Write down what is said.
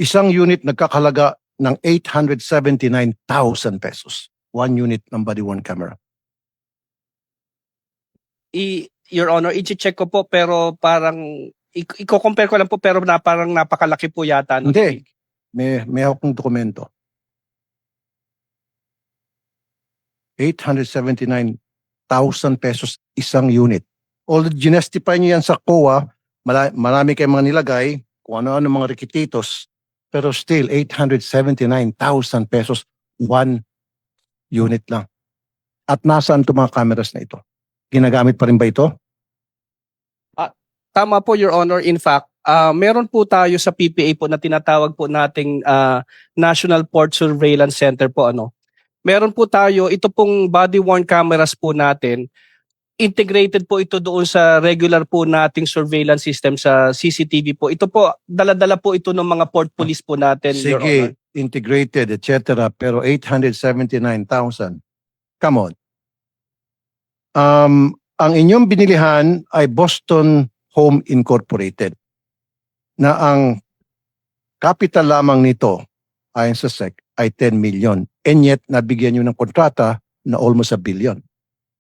Isang unit nagkakalaga ng 879,000 pesos. One unit ng body worn camera. I, Your Honor, i-check ko po pero parang i- i-compare ko lang po pero na parang napakalaki po yata. no? Hindi. May, may hawak ng dokumento. 879,000 pesos isang unit. Although ginestify niyo yan sa COA, marami kayong mga nilagay, kung ano-ano mga requisitos, pero still 879,000 pesos one unit lang. At nasaan itong mga cameras na ito? Ginagamit pa rin ba ito? Tama po, Your Honor. In fact, ah, meron po tayo sa PPA po na tinatawag po nating ah, National Port Surveillance Center po. ano. Meron po tayo, ito pong body-worn cameras po natin, integrated po ito doon sa regular po nating surveillance system sa CCTV po. Ito po, dala-dala po ito ng mga port police po natin. Sige, integrated, etc. Pero 879,000. Come on. Um, ang inyong binilihan ay Boston Home Incorporated na ang capital lamang nito ayon sa SEC ay 10 million. And yet, nabigyan nyo ng kontrata na almost a billion.